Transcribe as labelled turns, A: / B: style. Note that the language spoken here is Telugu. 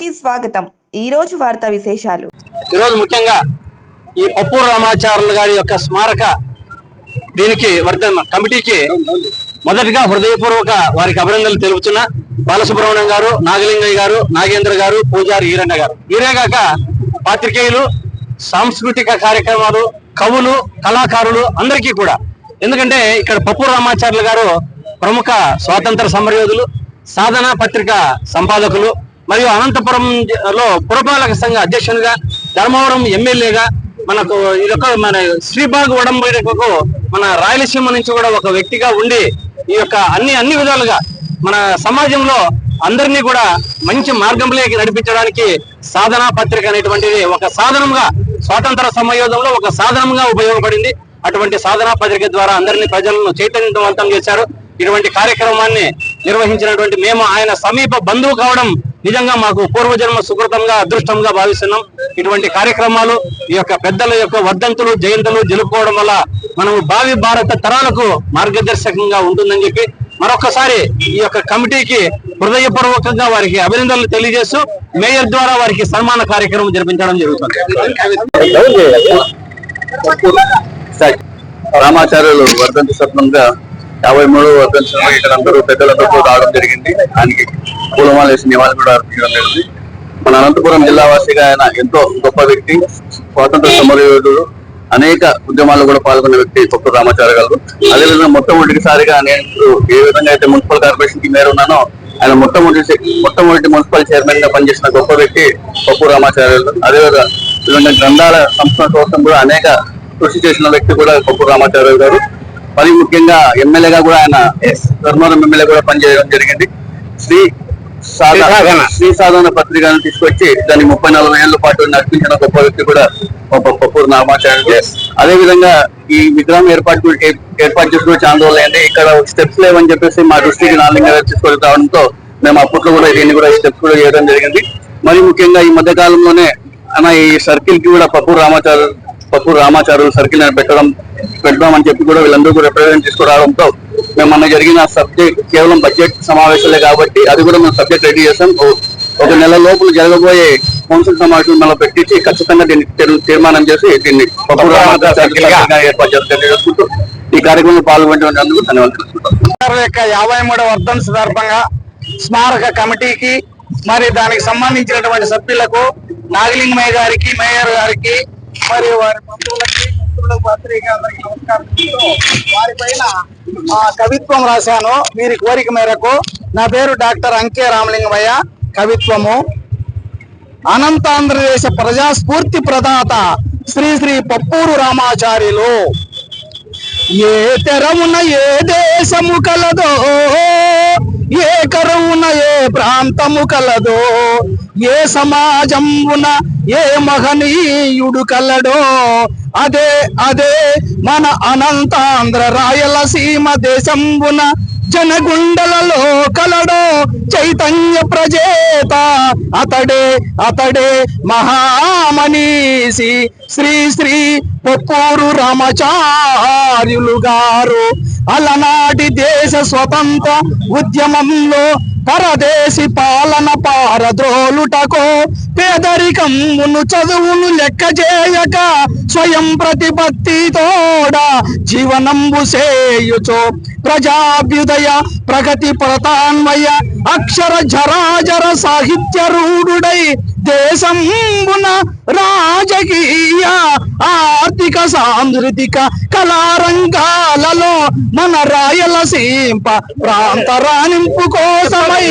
A: కి స్వాగతం. ఈ రోజు వార్తా విశేషాలు.
B: ఈరోజు ముఖ్యంగా ఈ పప్పు రామాచార్యులు గారి యొక్క స్మారక దీనికి వర్ధన్ కమిటీకి మొదటిగా హృదయపూర్వక వారికి అభినందనలు తెలుపుతున్న. బాలసుబ్రహ్మణ్యం గారు నాగలింగయ్య గారు నాగేంద్ర గారు పూజారి ఈరణ్య గారు. ఈరేగాక పాత్రికేయులు సాంస్కృతిక కార్యక్రమాలు కవులు కళాకారులు అందరికీ కూడా. ఎందుకంటే ఇక్కడ పప్పు రామాచార్యులు గారు ప్రముఖ స్వాతంత్ర సమరయోధులు సాధన పత్రిక సంపాదకులు మరియు అనంతపురం లో పురపాలక సంఘ అధ్యక్షునిగా ధర్మవరం ఎమ్మెల్యేగా మనకు ఇదొక మన శ్రీబాగ్ ఉడంబడికకు మన రాయలసీమ నుంచి కూడా ఒక వ్యక్తిగా ఉండి ఈ యొక్క అన్ని అన్ని విధాలుగా మన సమాజంలో అందరినీ కూడా మంచి మార్గంలోకి నడిపించడానికి సాధన పత్రిక అనేటువంటిది ఒక సాధనంగా స్వాతంత్ర సమయోధంలో ఒక సాధనంగా ఉపయోగపడింది. అటువంటి సాధనా పత్రిక ద్వారా అందరినీ ప్రజలను చైతన్యవంతం చేశారు. ఇటువంటి కార్యక్రమాన్ని నిర్వహించినటువంటి మేము ఆయన సమీప బంధువు కావడం నిజంగా మాకు పూర్వజన్మ సుకృతంగా అదృష్టంగా భావిస్తున్నాం. ఇటువంటి కార్యక్రమాలు ఈ యొక్క పెద్దల యొక్క వర్ధంతులు జయంతులు జరుపుకోవడం వల్ల మనము భావి భారత తరాలకు మార్గదర్శకంగా ఉంటుందని చెప్పి మరొకసారి ఈ యొక్క కమిటీకి హృదయపూర్వకంగా వారికి అభినందనలు తెలియజేస్తూ మేయర్ ద్వారా వారికి సన్మాన కార్యక్రమం జరిపించడం జరుగుతుంది.
C: రామాచార్యులు వర్ధంతి స్వప్నంగా యాభై మూడు వర్ధంతి ఇక్కడ అందరూ పెద్దలందరూ రావడం జరిగింది. దానికి పూలమాల వేసి నివాళి కూడా అర్పించడం జరిగింది. మన అనంతపురం జిల్లా వాసిగా ఆయన ఎంతో గొప్ప వ్యక్తి స్వాతంత్ర సమరయోధుడు. అనేక ఉద్యమాల్లో కూడా పాల్గొన్న వ్యక్తి కొత్త రామాచార్య గారు. అదేవిధంగా మొట్టమొదటిసారిగా నేను ఏ విధంగా అయితే మున్సిపల్ కార్పొరేషన్కి మేర ఉన్నానో ఆయన మొట్టమొదటి మొట్టమొదటి మున్సిపల్ చైర్మన్గా పనిచేసిన గొప్ప వ్యక్తి పప్పు రామాచార్యులు అదేవిధంగా విధంగా గ్రంథాల సంస్థ కోసం కూడా అనేక కృషి చేసిన వ్యక్తి కూడా పప్పు రామాచార్య గారు. మరి ముఖ్యంగా ఎమ్మెల్యేగా కూడా ఆయన ధర్మవరం ఎమ్మెల్యే కూడా పనిచేయడం జరిగింది. శ్రీ సాధన శ్రీ సాధన పత్రికను తీసుకొచ్చి దాన్ని ముప్పై నలభై ఏళ్ళ పాటు నడిపించిన గొప్ప వ్యక్తి కూడా పప్పు పప్పు రామాచార్య అదే విధంగా ఈ విగ్రహం ఏర్పాటు ఏర్పాటు చేసుకుని చాలా రోజులు అయింది. ఇక్కడ స్టెప్స్ లేవని చెప్పేసి మా దృష్టికి నాలుగు తీసుకొని రావడంతో మేము అప్పట్లో కూడా దీన్ని కూడా స్టెప్స్ కూడా చేయడం జరిగింది. మరి ముఖ్యంగా ఈ మధ్య కాలంలోనే అన్న ఈ సర్కిల్కి కూడా పప్పు రామాచార్య పప్పు రామాచార్యులు సర్కిల్ అని పెట్టడం పెడదామని చెప్పి కూడా వీళ్ళందరూ రిప్రజెంట్ తీసుకురావడంతో మేము మొన్న జరిగిన సబ్జెక్ట్ కేవలం బడ్జెట్ సమావేశాలే కాబట్టి అది కూడా మేము సబ్జెక్ట్ రెడీ చేసాం. ఒక నెల లోపల జరగబోయే కౌన్సిల్ సమావేశం మనం పెట్టించి ఖచ్చితంగా దీన్ని తీర్- తీర్మానం చేసి దీన్ని ఏర్పాటు చేసుకుంటూ ఈ కార్యక్రమంలో పాల్గొనేందుకు ధన్యవాదాలు
B: యొక్క యాభై మూడవ వర్ధన్ సందర్భంగా స్మారక కమిటీకి మరి దానికి సంబంధించినటువంటి సభ్యులకు నాగలింగమయ్య గారికి మేయర్ గారికి మరియు వారి బంధువులకి మిత్రులకు పత్రిక అందరికీ నమస్కారం. వారిపైన ఆ, కవిత్వం రాశాను. వీరి కోరిక మేరకు నా పేరు డాక్టర్ అంకే రామలింగమయ్య. కవిత్వము. అనంతాంధ్రదేశ ప్రజాస్ఫూర్తి ప్రదాత శ్రీ శ్రీ పప్పూరు రామాచార్యులు. ఏ తెరమున ఏ దేశము కలదో ఏ కరువున ఏ ప్రాంతము కలదో ఏ సమాజమున ఏ మహనీయుడు కలడో అదే అదే మన అనంతాంధ్ర రాయలసీమ దేశంబున జనగుండలలో కలడో చైతన్య ప్రజేత. అతడే అతడే మహామనీసి శ్రీ శ్రీ పొక్కూరు రామచార్యులు గారు. అలనాటి దేశ స్వతంత్ర ఉద్యమంలో పరదేశి పాలన పారద్రోలుటకో పేదరికమును చదువును లెక్క చేయక స్వయం ప్రతిపత్తితోడ జీవనంబు సేయుచో ప్రజాభ్యుదయ ప్రగతి ప్రతాన్వయ అక్షర జరాజర సాహిత్య రూఢుడై దేశంబున రాజకీయ ఆర్థిక సాంస్కృతిక కళారంగాలలో మన రాయలసీమ ప్రాంత రాణింపు కోసమై